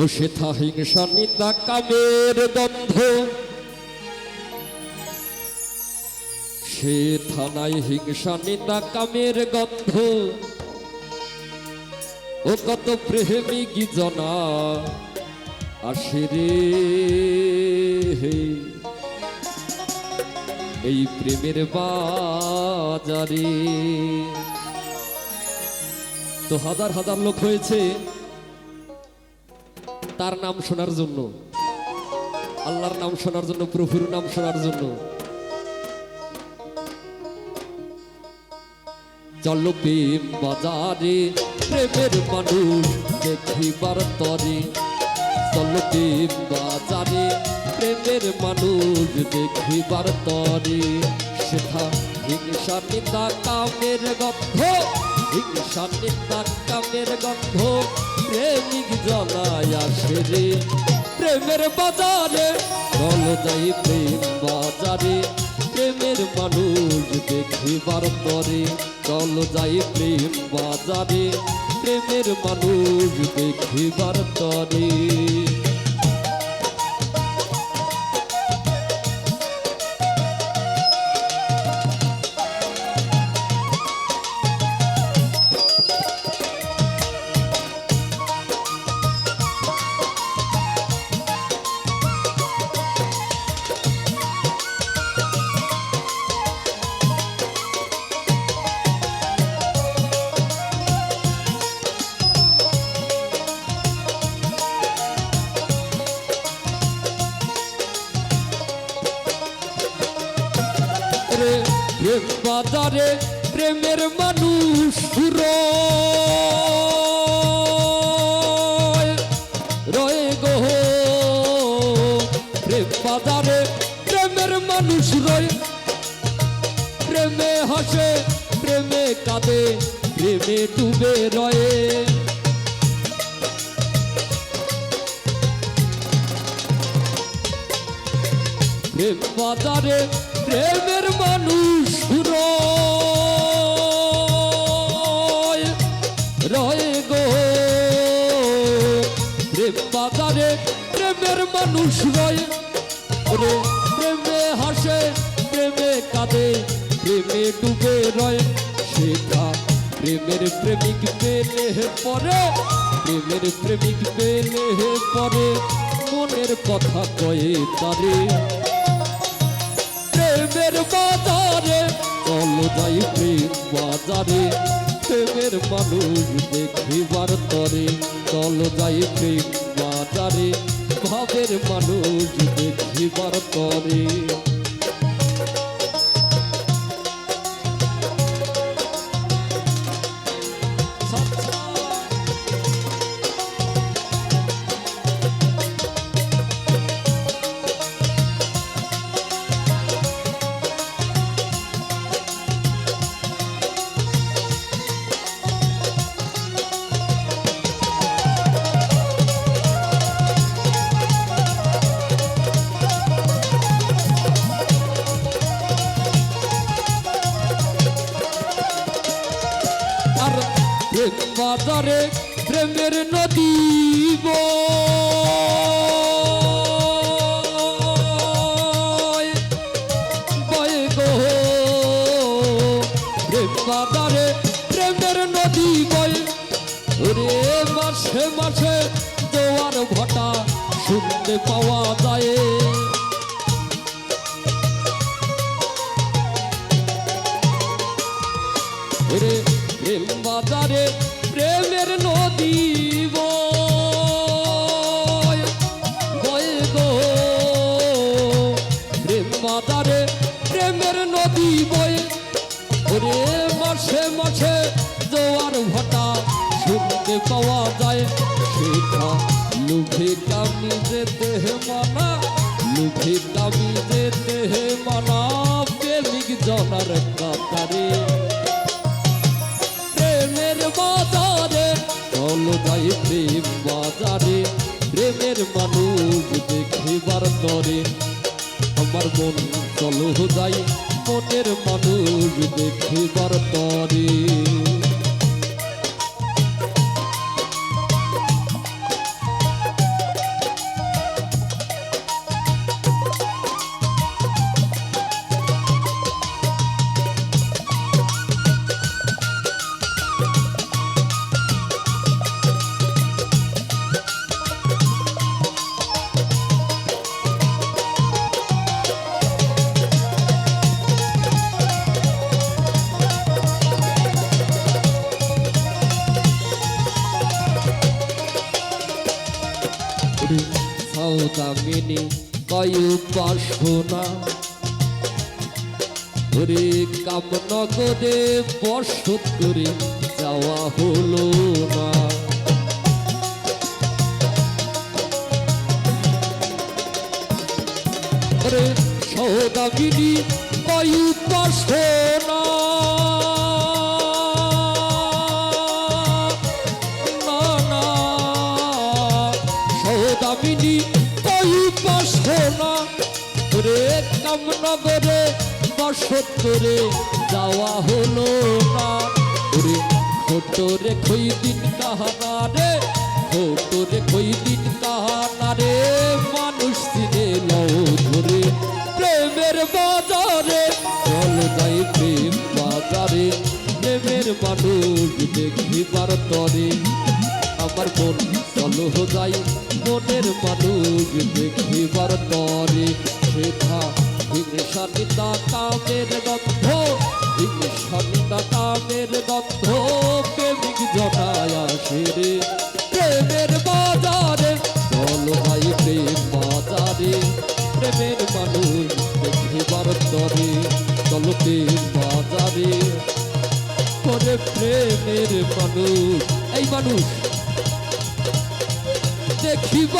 ও সেথা হিংসা নিন্দা কামের গন্ধ সে থানায় হিংসা নিন্দা কামের গন্ধ। ও কত প্রেমিক জনা আসে রে। এই প্রেমের বাজারে তো হাজার হাজার লোক হয়েছে। তার নাম শোনার জন্য। আল্লাহর নাম শোনার জন্য, প্রভুর নাম শোনার জন্য। চলো প্রেম বাজারে, প্রেমের মানুষ দেখিবার তরে। চলো প্রেম বাজারে, প্রেমের মানুষ দেখিবার তরে। সেথা হিংসা নিন্দা কামের গন্ধ, হিংসা নিন্দা কামের গন্ধ। প্রেমিক জনায় আসে প্রেমের বাজারে চল যাই প্রেম বাজারে। প্রেমের মানুষ দেখিবার পরে চল যাই প্রেম বাজারে। প্রেমের মানুষ দেখিবার তরে। রে প্রেম বাজারে প্রেমের মানুষ রয় গো প্রেম বাজারে প্রেমের মানুষ রয়। প্রেমে হাসে, প্রেমে কাঁদে, প্রেমে ডুবে রয়ে। প্রেম বাজারে প্রেমের মানুষ রয় গো। প্রেম বাজারে প্রেমের মানুষ রয়, রে প্রেমে হাসে, প্রেমে কাঁদে, প্রেমে ডুবে রয়। সেটা প্রেমের প্রেমিক পেলে পরে, প্রেমের প্রেমিক পেলে পরে। মনের কথা কয়ে তারে প্রেমের বাজারে চলো যাই প্রেম বাজারে, প্রেমের মানুষ দেখিবার তরে চলো যাই প্রেম বাজারে, ভাবের মানুষ দেখিবার তরে। বাজারে প্রেমের নদী বাজারে প্রেমের নদী বয়। রে মাসে মাসে জোয়ার ভাটা শুনতে পাওয়া যায়। বাজারে প্রেমের নদী প্রেম বাজারে প্রেমের নদী বয়। ওরে মাসে মাসে জোয়ার ভাটা শুনতে পাওয়া যায়। সেটা লুভে কামি যেতে মানা লুভে কামি যেতে মানা। প্রেমিক জনার কাতারে চল যাই প্রেম বাজারে, প্রেমের মানুষ দেখিবার তরে। আমার মন চলো যাই মনের মানুষ দেখিবার তরে। সৌদামিনী কয়ু বাসনা ওরে কামনগরে বসত করে যাওয়া হলো না। সৌদামিনী কয়ু বাসনা রে কামনগরে বসতরে যাওয়া হলো না। রে খোটরে খই দিন কাহানা রে, খোটরে খই দিন কাহানা রে। মানুষ দিনে লও ধরে প্রেমের বাজারে চল যাই প্রেম বাজারে। প্রেমের মানুষ দেখিবার তরে, আমার মন চলো যাই মনের মানুষ দেখিবার তরে। শেখা হিংসা নিতা কামের গন্ধ হিংসা নিতা কামের গন্ধ, প্রেমিক জনায় আসে রে। প্রেমের বাজারে চলো ভাই, প্রেম বাজারে। প্রেমের মানুষ দেখিবার তরে চলো প্রেম বাজারে। করে প্রেমের মানুষ, এই মানুষ দেখিব